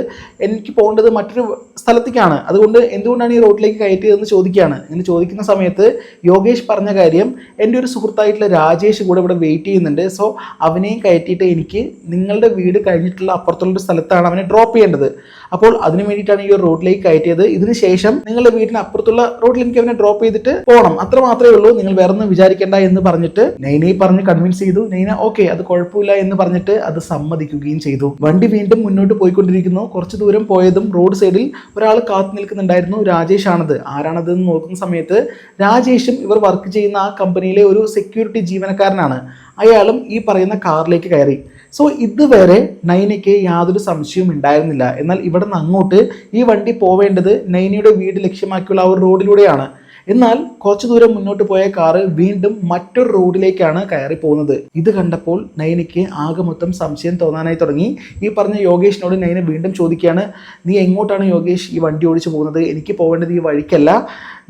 എനിക്ക് പോകേണ്ടത് മറ്റൊരു സ്ഥലത്തേക്കാണ്. അതുകൊണ്ട് എന്തുകൊണ്ടാണ് ഈ റോഡിലേക്ക് കയറ്റിയതെന്ന് ചോദിക്കുകയാണ്. ഇങ്ങനെ ചോദിക്കുന്ന സമയത്ത് യോഗേഷ് പറഞ്ഞ കാര്യം എന്റെ ഒരു സുഹൃത്തായിട്ടുള്ള രാജേഷ് കൂടെ ഇവിടെ വെയിറ്റ് ചെയ്യുന്നുണ്ട്. സോ അവനെയും കയറ്റിയിട്ട് എനിക്ക് നിങ്ങളുടെ വീട് കഴിഞ്ഞിട്ടുള്ള അപ്പുറത്തുള്ള ഒരു സ്ഥലത്താണ് അവനെ ഡ്രോപ്പ് ചെയ്യേണ്ടത്. അപ്പോൾ അതിന് വേണ്ടിയിട്ടാണ് ഈ ഒരു റോഡിലേക്ക് കയറ്റിയത്. ഇതിനുശേഷം നിങ്ങളുടെ വീടിന് അപ്പുറത്തുള്ള റോഡിൽ എനിക്ക് അവനെ ഡ്രോപ്പ് ചെയ്തിട്ട് പോകണം അത്ര മാത്രമേ ഉള്ളൂ. നിങ്ങൾ വേറെ ഒന്നും വിചാരിക്കേണ്ട എന്ന് പറഞ്ഞിട്ട് നൈനയെ പറഞ്ഞ് കൺവിൻസ് ചെയ്തു. നൈന ഓക്കെ അത് കുഴപ്പമില്ല എന്ന് പറഞ്ഞിട്ട് അത് സമ്മതിക്കുകയും ചെയ്തു. വണ്ടി വീണ്ടും മുന്നോട്ട് പോയിക്കൊണ്ടിരിക്കുന്നു. കുറച്ച് ദൂരം പോയതും റോഡ് സൈഡിൽ ഒരാൾ കാത്തു നിൽക്കുന്നുണ്ടായിരുന്നു രാജേഷ് ആണത് ആരാണത് എന്ന് നോക്കുന്ന സമയത്ത് രാജേഷും ഇവർ വർക്ക് ചെയ്യുന്ന ആ കമ്പനിയിലെ ഒരു സെക്യൂരിറ്റി ജീവനക്കാരനാണ്. അയാളും ഈ പറയുന്ന കാറിലേക്ക് കയറി. സോ ഇതുവരെ നൈനയ്ക്ക് യാതൊരു സംശയവും ഉണ്ടായിരുന്നില്ല. എന്നാൽ ഇവിടെ നിന്ന് അങ്ങോട്ട് ഈ വണ്ടി പോവേണ്ടത് നൈനിയുടെ വീട് ലക്ഷ്യമാക്കിയുള്ള ആ ഒരു റോഡിലൂടെയാണ്. എന്നാൽ കുറച്ചു ദൂരം മുന്നോട്ട് പോയ കാറ് വീണ്ടും മറ്റൊരു റോഡിലേക്കാണ് കയറി പോകുന്നത്. ഇത് കണ്ടപ്പോൾ നൈനയ്ക്ക് ആകെ മൊത്തം സംശയം തോന്നാനായി തുടങ്ങി. ഈ പറഞ്ഞ യോഗേഷിനോട് നൈന വീണ്ടും ചോദിക്കുകയാണ് നീ എങ്ങോട്ടാണ് യോഗേഷ് ഈ വണ്ടി ഓടിച്ചു പോകുന്നത്? എനിക്ക് പോകേണ്ടത് ഈ വഴിക്കല്ല.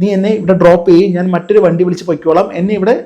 നീ എന്നെ ഇവിടെ ഡ്രോപ്പ് ചെയ്യും. ഞാൻ മറ്റൊരു വണ്ടി വിളിച്ച് പൊയ്ക്കോളാം. എന്നെ ഇവിടെ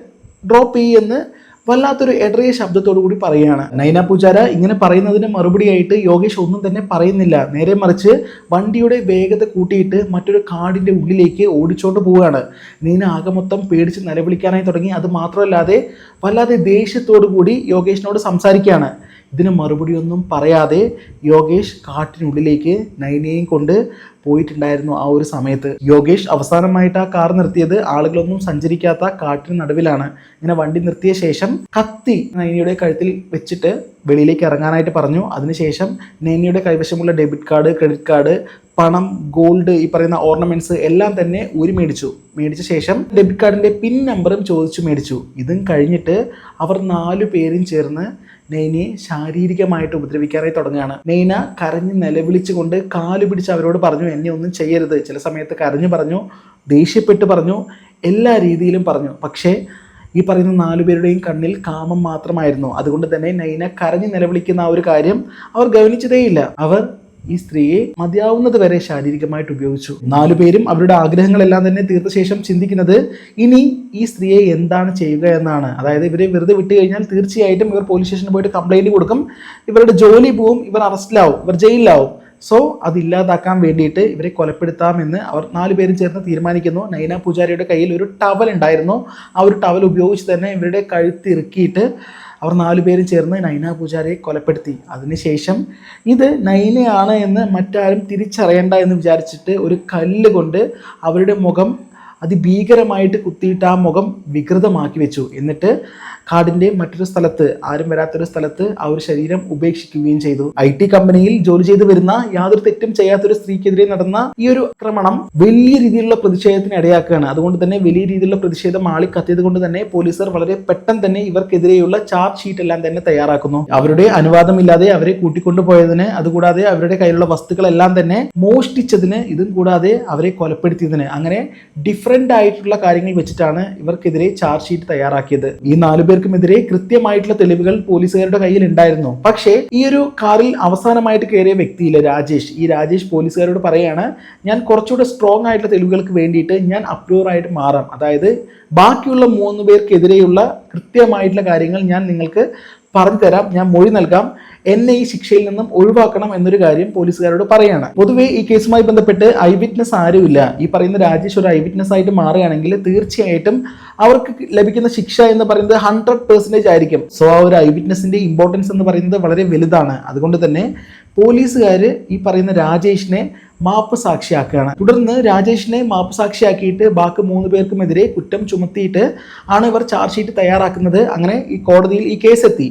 ഡ്രോപ്പ് ചെയ്യുമെന്ന് വല്ലാത്തൊരു എടറിയ ശബ്ദത്തോടു കൂടി പറയുകയാണ്. നൈന പൂജാര ഇങ്ങനെ പറയുന്നതിന് മറുപടിയായിട്ട് യോഗേഷ് ഒന്നും തന്നെ പറയുന്നില്ല. നേരെ മറിച്ച് വണ്ടിയുടെ വേഗത കൂട്ടിയിട്ട് മറ്റൊരു കാടിന്റെ ഉള്ളിലേക്ക് ഓടിച്ചുകൊണ്ട് പോവുകയാണ്. നീന ആകെ മൊത്തം പേടിച്ച് നിലവിളിക്കാനായി തുടങ്ങി. അത് മാത്രമല്ലാതെ വല്ലാതെ ദേഷ്യത്തോടു കൂടി യോഗേഷിനോട് സംസാരിക്കുകയാണ്. ഇതിന് മറുപടിയൊന്നും പറയാതെ യോഗേഷ് കാട്ടിനുള്ളിലേക്ക് നൈനയെയും കൊണ്ട് പോയിട്ടുണ്ടായിരുന്നു ആ ഒരു സമയത്ത്. യോഗേഷ് അവസാനമായിട്ട് ആ കാർ നിർത്തിയത് ആളുകളൊന്നും സഞ്ചരിക്കാത്ത കാട്ടിന് നടുവിലാണ്. ഇങ്ങനെ വണ്ടി നിർത്തിയ ശേഷം കത്തി നൈനയുടെ കഴുത്തിൽ വെച്ചിട്ട് വെളിയിലേക്ക് ഇറങ്ങാനായിട്ട് പറഞ്ഞു. അതിനുശേഷം നൈനയുടെ കൈവശമുള്ള ഡെബിറ്റ് കാർഡ് ക്രെഡിറ്റ് കാർഡ് പണം ഗോൾഡ് ഈ പറയുന്ന ഓർണമെന്റ്സ് എല്ലാം തന്നെ ഊരി മേടിച്ചു. മേടിച്ച ശേഷം ഡെബിറ്റ് കാർഡിന്റെ പിൻ നമ്പറും ചോദിച്ചു മേടിച്ചു. ഇതും കഴിഞ്ഞിട്ട് അവർ നാലു പേരും ചേർന്ന് നെയ്നയെ ശാരീരികമായിട്ട് ഉപദ്രവിക്കാറായി തുടങ്ങുകയാണ്. നൈന കരഞ്ഞ് നിലവിളിച്ചുകൊണ്ട് കാൽ പിടിച്ച് അവരോട് പറഞ്ഞു എന്നെ ഒന്നും ചെയ്യരുത്. ചില സമയത്ത് കരഞ്ഞു പറഞ്ഞു ദേഷ്യപ്പെട്ട് പറഞ്ഞു എല്ലാ രീതിയിലും പറഞ്ഞു. പക്ഷേ ഈ പറയുന്ന നാലു പേരുടെയും കണ്ണിൽ കാമം മാത്രമായിരുന്നു. അതുകൊണ്ട് തന്നെ നൈന കരഞ്ഞ് നിലവിളിക്കുന്ന ആ ഒരു കാര്യം അവർ ഗവനിച്ചതേയില്ല. അവർ ഈ സ്ത്രീയെ മതിയാവുന്നത് വരെ ശാരീരികമായിട്ട് ഉപയോഗിച്ചു. നാലു പേരും അവരുടെ ആഗ്രഹങ്ങളെല്ലാം തന്നെ തീർത്ത ശേഷം ചിന്തിക്കുന്നത് ഇനി ഈ സ്ത്രീയെ എന്താണ് ചെയ്യുക എന്നാണ്. അതായത് ഇവരെ വെറുതെ വിട്ട് കഴിഞ്ഞാൽ തീർച്ചയായിട്ടും ഇവർ പോലീസ് സ്റ്റേഷനിൽ പോയിട്ട് കംപ്ലൈന്റ് കൊടുക്കും. ഇവരുടെ ജോലി പോവും ഇവർ അറസ്റ്റിലാവും ഇവർ ജയിലിലാവും. സോ അതില്ലാതാക്കാൻ വേണ്ടിയിട്ട് ഇവരെ കൊലപ്പെടുത്താമെന്ന് അവർ നാലു പേരും ചേർന്ന് തീരുമാനിക്കുന്നു. നൈന പൂജാരിയുടെ കയ്യിൽ ഒരു ടവൽ ഉണ്ടായിരുന്നു. ആ ഒരു ടവൽ ഉപയോഗിച്ച് തന്നെ ഇവരുടെ കഴുത്ത് ഇറുക്കിയിട്ട് അവർ നാലു പേരും ചേർന്ന് നൈന പൂജാരിയെ കൊലപ്പെടുത്തി. അതിനുശേഷം ഇത് നൈനയാണ് എന്ന് മറ്റാരും തിരിച്ചറിയണ്ട എന്ന് വിചാരിച്ചിട്ട് ഒരു കല്ല് കൊണ്ട് അവരുടെ മുഖം അതിഭീകരമായിട്ട് കുത്തിയിട്ട് ആ മുഖം വികൃതമാക്കി വെച്ചു. എന്നിട്ട് കാടിന്റെ മറ്റൊരു സ്ഥലത്ത് ആരും വരാത്തൊരു സ്ഥലത്ത് ആ ഒരു ശരീരം ഉപേക്ഷിക്കുകയും ചെയ്തു. ഐ ടി കമ്പനിയിൽ ജോലി ചെയ്തു വരുന്ന യാതൊരു തെറ്റും ചെയ്യാത്തൊരു സ്ത്രീക്കെതിരെ നടന്ന ഈ ഒരു ആക്രമണം വലിയ രീതിയിലുള്ള പ്രതിഷേധത്തിന് ഇടയാക്കുകയാണ്. അതുകൊണ്ട് തന്നെ വലിയ രീതിയിലുള്ള പ്രതിഷേധം ആളി കത്തിയത് കൊണ്ട് തന്നെ പോലീസുകാർ വളരെ പെട്ടെന്ന് തന്നെ ഇവർക്കെതിരെയുള്ള ചാർജ് ഷീറ്റ് എല്ലാം തന്നെ തയ്യാറാക്കുന്നു. അവരുടെ അനുവാദമില്ലാതെ അവരെ കൂട്ടിക്കൊണ്ടുപോയതിന് അതുകൂടാതെ അവരുടെ കയ്യിലുള്ള വസ്തുക്കളെല്ലാം തന്നെ മോഷ്ടിച്ചതിന് ഇതും കൂടാതെ അവരെ കൊലപ്പെടുത്തിയതിന്. അങ്ങനെ ഡിഫറെന്റ് ആയിട്ടുള്ള കാര്യങ്ങൾ വെച്ചിട്ടാണ് ഇവർക്കെതിരെ ചാർജ് ഷീറ്റ് തയ്യാറാക്കിയത്. ഈ നാലു പേർക്കുമെതിരെ കൃത്യമായിട്ടുള്ള തെളിവുകൾ പോലീസുകാരുടെ കയ്യിൽ ഉണ്ടായിരുന്നു. പക്ഷേ ഈ ഒരു കാറിൽ അവസാനമായിട്ട് കയറിയ വ്യക്തിയിലെ രാജേഷ്. ഈ രാജേഷ് പോലീസുകാരോട് പറയാണ് ഞാൻ കുറച്ചുകൂടെ സ്ട്രോങ് ആയിട്ടുള്ള തെളിവുകൾക്ക് വേണ്ടിയിട്ട് ഞാൻ അപ്രൂവർ ആയിട്ട് മാറാം. അതായത് ബാക്കിയുള്ള മൂന്ന് പേർക്കെതിരെയുള്ള കൃത്യമായിട്ടുള്ള കാര്യങ്ങൾ ഞാൻ നിങ്ങൾക്ക് പറഞ്ഞു തരാം ഞാൻ മൊഴി നൽകാം. എന്നെ ഈ ശിക്ഷയിൽ നിന്നും ഒഴിവാക്കണം എന്നൊരു കാര്യം പോലീസുകാരോട് പറയാണ്. പൊതുവേ ഈ കേസുമായി ബന്ധപ്പെട്ട് ഐ വിറ്റ്നസ് ആരുമില്ല. ഈ പറയുന്ന രാജേഷ് ഒരു ഐ വിറ്റ്നസ് ആയിട്ട് മാറുകയാണെങ്കിൽ തീർച്ചയായിട്ടും അവർക്ക് ലഭിക്കുന്ന ശിക്ഷ എന്ന് പറയുന്നത് ഹൺഡ്രഡ് പെർസെന്റേജ് ആയിരിക്കും. സോ ആ ഒരു ഐ വിറ്റ്നസിന്റെ ഇമ്പോർട്ടൻസ് എന്ന് പറയുന്നത് വളരെ വലുതാണ്. അതുകൊണ്ട് തന്നെ പോലീസുകാർ ഈ പറയുന്ന രാജേഷിനെ മാപ്പ് സാക്ഷിയാക്കുകയാണ്. തുടർന്ന് രാജേഷിനെ മാപ്പ് സാക്ഷിയാക്കിയിട്ട് ബാക്കി മൂന്ന് പേർക്കുമെതിരെ കുറ്റം ചുമത്തിയിട്ട് ആണ് ഇവർ ചാർജ് ഷീറ്റ് തയ്യാറാക്കുന്നത്. അങ്ങനെ ഈ കോടതിയിൽ ഈ കേസ് എത്തി.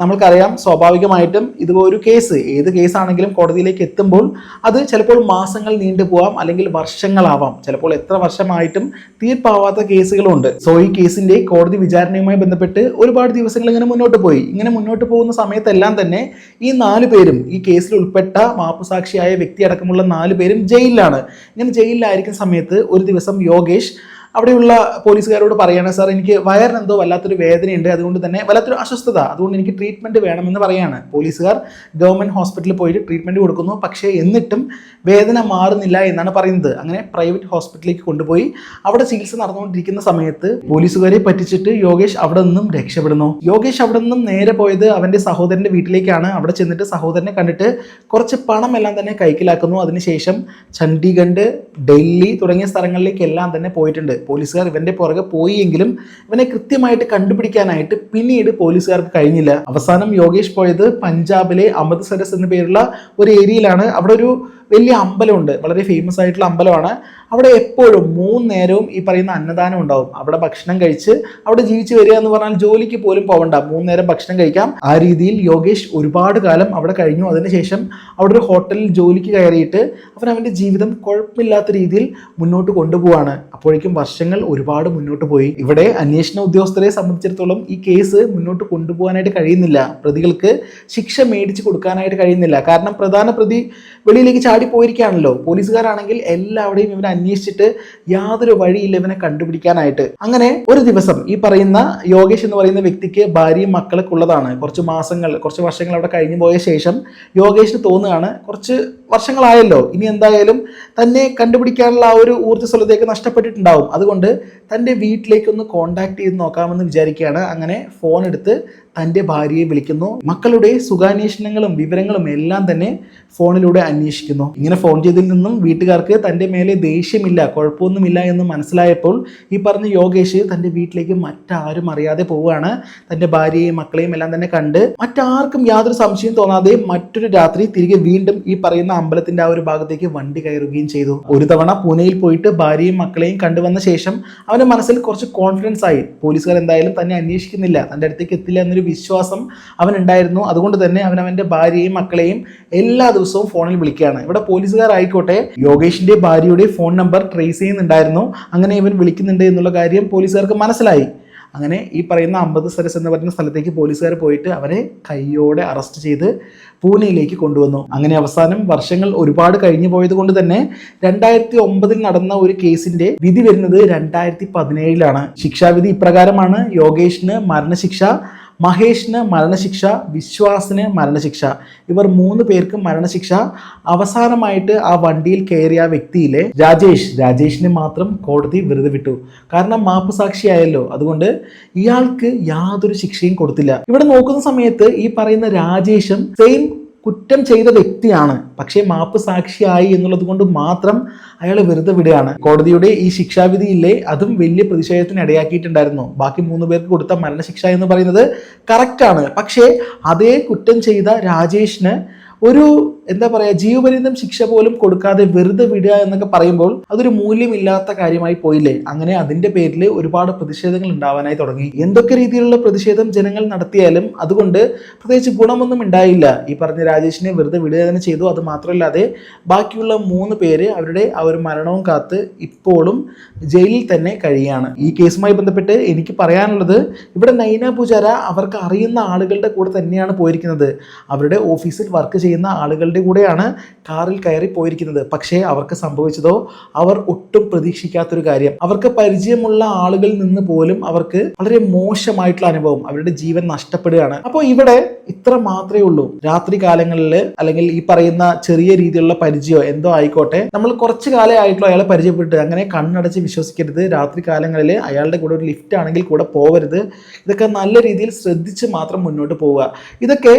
നമ്മൾക്കറിയാം സ്വാഭാവികമായിട്ടും ഇത് ഒരു കേസ് ഏത് കേസാണെങ്കിലും കോടതിയിലേക്ക് എത്തുമ്പോൾ അത് ചിലപ്പോൾ മാസങ്ങൾ നീണ്ടു പോവാം അല്ലെങ്കിൽ വർഷങ്ങളാവാം. ചിലപ്പോൾ എത്ര വർഷമായിട്ടും തീർപ്പാവാത്ത കേസുകളുണ്ട്. സോ ഈ കേസിന്റെ കോടതി വിചാരണയുമായി ബന്ധപ്പെട്ട് ഒരുപാട് ദിവസങ്ങൾ ഇങ്ങനെ മുന്നോട്ട് പോയി. ഇങ്ങനെ മുന്നോട്ട് പോകുന്ന സമയത്തെല്ലാം തന്നെ ഈ നാല് പേരും ഈ കേസിൽ ഉൾപ്പെട്ട മാപ്പുസാക്ഷിയായ വ്യക്തി അടക്കമുള്ള നാല് പേരും ജയിലിലാണ്. ഇങ്ങനെ ജയിലിലായിരിക്കുന്ന സമയത്ത് ഒരു ദിവസം യോഗേഷ് അവിടെയുള്ള പോലീസുകാരോട് പറയാണ് സാർ എനിക്ക് വയറിന് എന്തോ വല്ലാത്തൊരു വേദനയുണ്ട്. അതുകൊണ്ട് തന്നെ വല്ലാത്തൊരു അസ്വസ്ഥത. അതുകൊണ്ട് എനിക്ക് ട്രീറ്റ്മെന്റ് വേണമെന്ന് പറയാണ്. പോലീസുകാർ ഗവൺമെന്റ് ഹോസ്പിറ്റലിൽ പോയിട്ട് ട്രീറ്റ്മെന്റ് കൊടുക്കുന്നു. പക്ഷേ എന്നിട്ടും വേദന മാറുന്നില്ല എന്നാണ് പറയുന്നത്. അങ്ങനെ പ്രൈവറ്റ് ഹോസ്പിറ്റലിലേക്ക് കൊണ്ടുപോയി അവിടെ ചികിത്സ നടന്നുകൊണ്ടിരിക്കുന്ന സമയത്ത് പോലീസുകാരെ പറ്റിച്ചിട്ട് യോഗേഷ് അവിടെ നിന്നും രക്ഷപ്പെടുന്നു. യോഗേഷ് അവിടെ നിന്നും നേരെ പോയത് അവന്റെ സഹോദരന്റെ വീട്ടിലേക്കാണ്. അവിടെ ചെന്നിട്ട് സഹോദരനെ കണ്ടിട്ട് കുറച്ച് പണം എല്ലാം തന്നെ കൈക്കലാക്കുന്നു. അതിനുശേഷം ചണ്ഡീഗഡ് ഡൽഹി തുടങ്ങിയ സ്ഥലങ്ങളിലേക്കെല്ലാം തന്നെ പോയിട്ടുണ്ട്. പോലീസുകാർ ഇവന്റെ പുറകെ പോയി എങ്കിലും ഇവനെ കൃത്യമായിട്ട് കണ്ടുപിടിക്കാനായിട്ട് പിന്നീട് പോലീസുകാർക്ക് കഴിഞ്ഞില്ല. അവസാനം യോഗേഷ് പോയത് പഞ്ചാബിലെ അമൃത്സരസ് എന്ന പേരുള്ള ഒരു ഏരിയയിലാണ്. അവിടെ ഒരു വലിയ അമ്പലമുണ്ട്. വളരെ ഫേമസ് ആയിട്ടുള്ള അമ്പലമാണ്. അവിടെ എപ്പോഴും മൂന്ന് നേരവും ഈ പറയുന്ന അന്നദാനം ഉണ്ടാവും. അവിടെ ഭക്ഷണം കഴിച്ച് അവിടെ ജീവിച്ചു വരിക എന്ന് പറഞ്ഞാൽ ജോലിക്ക് പോലും പോകണ്ട മൂന്ന് നേരം ഭക്ഷണം കഴിക്കാം. ആ രീതിയിൽ യോഗേഷ് ഒരുപാട് കാലം അവിടെ കഴിഞ്ഞു. അതിനുശേഷം അവിടെ ഒരു ഹോട്ടലിൽ ജോലിക്ക് കയറിയിട്ട് അവൻ അവന്റെ ജീവിതം കുഴപ്പമില്ലാത്ത രീതിയിൽ മുന്നോട്ട് കൊണ്ടുപോവാണ്. അപ്പോഴേക്കും വർഷങ്ങൾ ഒരുപാട് മുന്നോട്ട് പോയി. ഇവിടെ അന്വേഷണ ഉദ്യോഗസ്ഥരെ സംബന്ധിച്ചിടത്തോളം ഈ കേസ് മുന്നോട്ട് കൊണ്ടുപോകാനായിട്ട് കഴിയുന്നില്ല. പ്രതികൾക്ക് ശിക്ഷ മേടിച്ച് കൊടുക്കാനായിട്ട് കഴിയുന്നില്ല. കാരണം പ്രധാന പ്രതി വെളിയിലേക്ക് ചാടി പോയിരിക്കുകയാണല്ലോ. പോലീസുകാരാണെങ്കിൽ എല്ലാവരുടെയും ഇവനെ അന്വേഷിച്ചിട്ട് യാതൊരു വഴിയില്ല ഇവനെ കണ്ടുപിടിക്കാനായിട്ട്. അങ്ങനെ ഒരു ദിവസം ഈ പറയുന്ന യോഗേഷ് എന്ന് പറയുന്ന വ്യക്തിക്ക് ഭാര്യയും മക്കളൊക്കെ ഉള്ളതാണ്. കുറച്ച് മാസങ്ങൾ കുറച്ച് വർഷങ്ങൾ അവിടെ കഴിഞ്ഞു പോയ ശേഷം യോഗേഷിന് തോന്നുകയാണ് കുറച്ച് വർഷങ്ങളായല്ലോ. ഇനി എന്തായാലും തന്നെ കണ്ടുപിടിക്കാനുള്ള ആ ഒരു ഊർജസ്വലതയൊക്കെ നഷ്ടപ്പെട്ടിട്ടുണ്ടാവും. അതുകൊണ്ട് തന്റെ വീട്ടിലേക്കൊന്ന് കോണ്ടാക്ട് ചെയ്ത് നോക്കാമെന്ന് വിചാരിക്കുകയാണ്. അങ്ങനെ ഫോൺ എടുത്ത് തന്റെ ഭാര്യയെ വിളിക്കുന്നു. മക്കളുടെ സുഖാന്വേഷണങ്ങളും വിവരങ്ങളും എല്ലാം തന്നെ ഫോണിലൂടെ അന്വേഷിക്കുന്നു. ഇങ്ങനെ ഫോൺ ചെയ്തതിൽ നിന്നും വീട്ടുകാർക്ക് തന്റെ മേലെ ദേഷ്യമില്ല കുഴപ്പമൊന്നുമില്ല എന്ന് മനസ്സിലായപ്പോൾ ഈ പറഞ്ഞ യോഗേഷ് തന്റെ വീട്ടിലേക്ക് മറ്റാരും അറിയാതെ പോവുകയാണ്. തന്റെ ഭാര്യയെയും മക്കളെയും എല്ലാം തന്നെ കണ്ട് മറ്റാർക്കും യാതൊരു സംശയം തോന്നാതെ മറ്റൊരു രാത്രി തിരികെ വീണ്ടും ഈ പറയുന്ന അമ്പലത്തിന്റെ ആ ഒരു ഭാഗത്തേക്ക് വണ്ടി കയറുകയും ചെയ്തു. ഒരു തവണ പൂനെയിൽ പോയിട്ട് ഭാര്യയും മക്കളെയും കണ്ടുവന്ന ശേഷം അവന്റെ മനസ്സിൽ കുറച്ച് കോൺഫിഡൻസ് ആയി. പോലീസുകാർ എന്തായാലും തന്നെ അന്വേഷിക്കുന്നില്ല. തന്റെ അടുത്തേക്ക് എത്തില്ല എന്നൊരു വിശ്വാസം അവൻ ഉണ്ടായിരുന്നു അതുകൊണ്ട് തന്നെ അവൻ അവന്റെ ഭാര്യയും മക്കളെയും എല്ലാ ദിവസവും ഫോണിൽ വിളിക്കുകയാണ്. ഇവിടെ പോലീസുകാരായിക്കോട്ടെ യോഗേഷിന്റെ ഭാര്യയുടെ ഫോൺ നമ്പർ ട്രേസ് ചെയ്യുന്നുണ്ടായിരുന്നു. അങ്ങനെ ഇവൻ വിളിക്കുന്നുണ്ട് എന്നുള്ള കാര്യം പോലീസുകാർക്ക് മനസ്സിലായി. അങ്ങനെ ഈ പറയുന്ന അമ്പത് സരസ് എന്ന് പറയുന്ന സ്ഥലത്തേക്ക് പോലീസുകാർ പോയിട്ട് അവരെ കൈയോടെ അറസ്റ്റ് ചെയ്ത് പൂനെയിലേക്ക് കൊണ്ടുവന്നു. അങ്ങനെ അവസാനം വർഷങ്ങൾ ഒരുപാട് കഴിഞ്ഞു പോയത് കൊണ്ട് തന്നെ രണ്ടായിരത്തി ഒമ്പതിൽ നടന്ന ഒരു കേസിന്റെ വിധി വരുന്നത് രണ്ടായിരത്തി പതിനേഴിലാണ് ശിക്ഷാവിധി ഇപ്രകാരമാണ്. യോഗേഷിന് മരണശിക്ഷ മഹേഷിന് മരണശിക്ഷ വിശ്വാസിന് മരണശിക്ഷ. ഇവർ മൂന്ന് പേർക്കും മരണശിക്ഷ. അവസാനമായിട്ട് ആ വണ്ടിയിൽ കയറിയ വ്യക്തിയിലെ രാജേഷ് രാജേഷിന് മാത്രം കോടതി വെറുതെ വിട്ടു. കാരണം മാപ്പ് സാക്ഷിയായല്ലോ. അതുകൊണ്ട് ഇയാൾക്ക് യാതൊരു ശിക്ഷയും കൊടുത്തില്ല. ഇവിടെ നോക്കുന്ന സമയത്ത് ഈ പറയുന്ന രാജേഷും സെയിം കുറ്റം ചെയ്ത വ്യക്തിയാണ്. പക്ഷേ മാപ്പ് സാക്ഷിയായി എന്നുള്ളത് കൊണ്ട് മാത്രം അയാൾ വെറുതെ വിടുകയാണ്. കോടതിയുടെ ഈ ശിക്ഷാവിധിയില്ലേ അതും വലിയ പ്രതിഷേധത്തിന് ഇടയാക്കിയിട്ടുണ്ടായിരുന്നു. ബാക്കി മൂന്ന് പേർക്ക് കൊടുത്ത മരണശിക്ഷ എന്ന് പറയുന്നത് കറക്റ്റാണ് പക്ഷേ അതേ കുറ്റം ചെയ്ത രാജേഷിന് ഒരു എന്താ പറയാ ജീവപര്യന്തം ശിക്ഷ പോലും കൊടുക്കാതെ വെറുതെ വിടുക എന്നൊക്കെ പറയുമ്പോൾ അതൊരു മൂല്യമില്ലാത്ത കാര്യമായി പോയില്ലേ? അങ്ങനെ അതിന്റെ പേരിൽ ഒരുപാട് പ്രതിഷേധങ്ങൾ ഉണ്ടാവാനായി തുടങ്ങി. എന്തൊക്കെ രീതിയിലുള്ള പ്രതിഷേധം ജനങ്ങൾ നടത്തിയാലും അതുകൊണ്ട് പ്രത്യേകിച്ച് ഗുണമൊന്നും ഉണ്ടായില്ല. ഈ പറഞ്ഞ രാജേഷിനെ വെറുതെ വിടുക തന്നെ ചെയ്തു. അത് മാത്രമല്ലാതെ ബാക്കിയുള്ള മൂന്ന് പേര് അവരുടെ ആ ഒരു മരണവും കാത്ത് ഇപ്പോഴും ജയിലിൽ തന്നെ കഴിയാണ്. ഈ കേസുമായി ബന്ധപ്പെട്ട് എനിക്ക് പറയാനുള്ളത് ഇവിടെ നൈന പൂജാര അവർക്ക് അറിയുന്ന ആളുകളുടെ കൂടെ തന്നെയാണ് പോയിരിക്കുന്നത്. അവരുടെ ഓഫീസിൽ വർക്ക് ചെയ്യുന്ന ആളുകളുടെ കൂടെയാണ് കാറിൽ കയറി പോയിരിക്കുന്നത്. പക്ഷേ അവർക്ക് സംഭവിച്ചതോ അവർ ഒട്ടും പ്രതീക്ഷിക്കാത്തൊരു കാര്യം. അവർക്ക് പരിചയമുള്ള ആളുകളിൽ നിന്ന് പോലും അവർക്ക് വളരെ മോശമായിട്ടുള്ള അനുഭവം. അവരുടെ ജീവൻ നഷ്ടപ്പെടുകയാണ്. അപ്പോൾ ഇവിടെ ഇത്ര മാത്രമേ ഉള്ളൂ. രാത്രി കാലങ്ങളിൽ അല്ലെങ്കിൽ ഈ പറയുന്ന ചെറിയ രീതിയിലുള്ള പരിചയമോ എന്തോ ആയിക്കോട്ടെ. നമ്മൾ കുറച്ച് കാലമായിട്ടുള്ള അയാളെ പരിചയപ്പെട്ട്. അങ്ങനെ കണ്ണടച്ച് വിശ്വസിക്കരുത്. രാത്രി കാലങ്ങളിൽ അയാളുടെ കൂടെ ഒരു ലിഫ്റ്റ് ആണെങ്കിൽ കൂടെ പോകരുത് ഇതൊക്കെ നല്ല രീതിയിൽ ശ്രദ്ധിച്ച് മാത്രം മുന്നോട്ട് പോവുക. ഇതൊക്കെ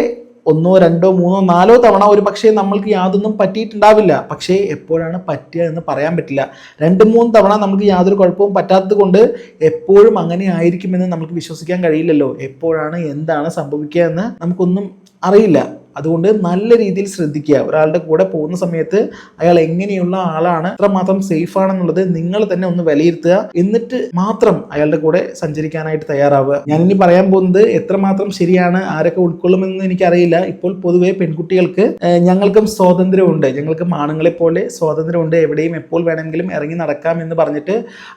ഒന്നോ രണ്ടോ മൂന്നോ നാലോ തവണ ഒരു പക്ഷേ നമ്മൾക്ക് യാതൊന്നും പറ്റിയിട്ടുണ്ടാവില്ല. പക്ഷേ എപ്പോഴാണ് പറ്റുക എന്ന് പറയാൻ പറ്റില്ല. രണ്ട് മൂന്ന് തവണ നമുക്ക് യാതൊരു കുഴപ്പവും പറ്റാത്തത് കൊണ്ട് എപ്പോഴും അങ്ങനെ ആയിരിക്കുമെന്ന് നമുക്ക് വിശ്വസിക്കാൻ കഴിയില്ലല്ലോ. എപ്പോഴാണ് എന്താണ് സംഭവിക്കുക എന്ന് നമുക്കൊന്നും അറിയില്ല. അതുകൊണ്ട് നല്ല രീതിയിൽ ശ്രദ്ധിക്കുക. ഒരാളുടെ കൂടെ പോകുന്ന സമയത്ത് അയാൾ എങ്ങനെയുള്ള ആളാണ് എത്രമാത്രം സേഫ് ആണെന്നുള്ളത് നിങ്ങൾ തന്നെ ഒന്ന് വിലയിരുത്തുക. എന്നിട്ട് മാത്രം അയാളുടെ കൂടെ സഞ്ചരിക്കാനായിട്ട് തയ്യാറാവുക. ഞാൻ ഇനി പറയാൻ പോകുന്നത് എത്രമാത്രം ശരിയാണ് ആരൊക്കെ ഉൾക്കൊള്ളുമെന്ന് എനിക്കറിയില്ല. ഇപ്പോൾ പൊതുവെ പെൺകുട്ടികൾക്ക് ഞങ്ങൾക്കും സ്വാതന്ത്ര്യമുണ്ട്. ഞങ്ങൾക്കും ആണുങ്ങളെ പോലെ സ്വാതന്ത്ര്യമുണ്ട്. എവിടെയും എപ്പോൾ വേണമെങ്കിലും ഇറങ്ങി നടക്കാം എന്ന് പറഞ്ഞിട്ട്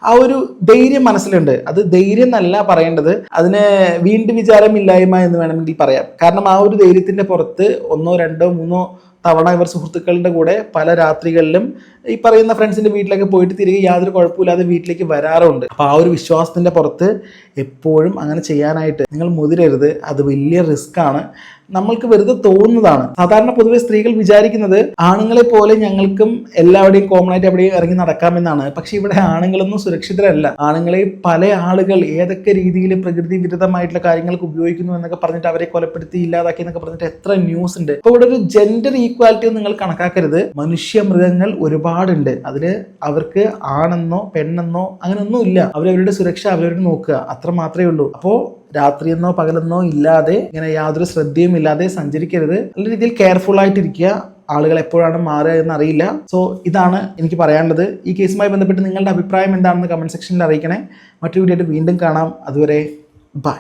ആ ഒരു ധൈര്യം മനസ്സിലുണ്ട്. അത് ധൈര്യം എന്നല്ല പറയേണ്ടത്. അതിന് വീണ്ടും വിചാരമില്ലായ്മ എന്ന് വേണമെങ്കിൽ പറയാം. കാരണം ആ ഒരു ധൈര്യത്തിന്റെ പുറത്ത് ഒന്നോ രണ്ടോ മൂന്നോ തവണ ഇവർ സുഹൃത്തുക്കളുടെ കൂടെ പല രാത്രികളിലും ഈ പറയുന്ന ഫ്രണ്ട്സിന്റെ വീട്ടിലൊക്കെ പോയിട്ട് തിരികെ യാതൊരു കുഴപ്പമില്ലാതെ വീട്ടിലേക്ക് വരാറുണ്ട്. അപ്പോൾ ആ ഒരു വിശ്വാസത്തിന്റെ പുറത്ത് എപ്പോഴും അങ്ങനെ ചെയ്യാനായിട്ട് നിങ്ങൾ മുതിരരുത്. അത് വലിയ റിസ്ക് ആണ്. നമ്മൾക്ക് വെറുതെ തോന്നുന്നതാണ്. സാധാരണ പൊതുവെ സ്ത്രീകൾ വിചാരിക്കുന്നത് ആണുങ്ങളെ പോലെ ഞങ്ങൾക്കും എല്ലാവരുടെയും കോമൺ ആയിട്ട് എവിടെയും ഇറങ്ങി നടക്കാമെന്നാണ്. പക്ഷെ ഇവിടെ ആണുങ്ങളൊന്നും സുരക്ഷിതരല്ല. ആണുങ്ങളെ പല ആളുകൾ ഏതൊക്കെ രീതിയിൽ പ്രകൃതി വിരുദ്ധമായിട്ടുള്ള കാര്യങ്ങൾക്ക് ഉപയോഗിക്കുന്നു എന്നൊക്കെ പറഞ്ഞിട്ട് അവരെ കൊലപ്പെടുത്തി ഇല്ലാതാക്കി എന്നൊക്കെ പറഞ്ഞിട്ട് എത്ര ന്യൂസ് ഉണ്ട്. അപ്പോൾ ഇവിടെ ഒരു ജെൻഡർ ഈക്വാലിറ്റി നിങ്ങൾ കണക്കാക്കരുത്. മനുഷ്യ മൃഗങ്ങൾ ഒരുപാടുണ്ട്. അതിൽ അവർക്ക് ആണെന്നോ പെണ്ണെന്നോ അങ്ങനെയൊന്നും ഇല്ല. അവരവരുടെ സുരക്ഷ അവരവരുടെ നോക്കുക. അത്ര മാത്രമേ ഉള്ളൂ. അപ്പോൾ രാത്രിയെന്നോ പകലെന്നോ ഇല്ലാതെ ഇങ്ങനെ യാതൊരു ശ്രദ്ധയും ഇല്ലാതെ സഞ്ചരിക്കരുത്. നല്ല രീതിയിൽ കെയർഫുൾ ആയിട്ടിരിക്കുക. ആളുകൾ എപ്പോഴാണ് മാറുക എന്ന് അറിയില്ല സോ ഇതാണ് എനിക്ക് പറയാനുള്ളത്. ഈ കേസുമായി ബന്ധപ്പെട്ട് നിങ്ങളുടെ അഭിപ്രായം എന്താണെന്ന് കമന്റ് സെക്ഷനിൽ അറിയിക്കണേ. മറ്റൊരു വീഡിയോ വീണ്ടും കാണാം. അതുവരെ ബൈ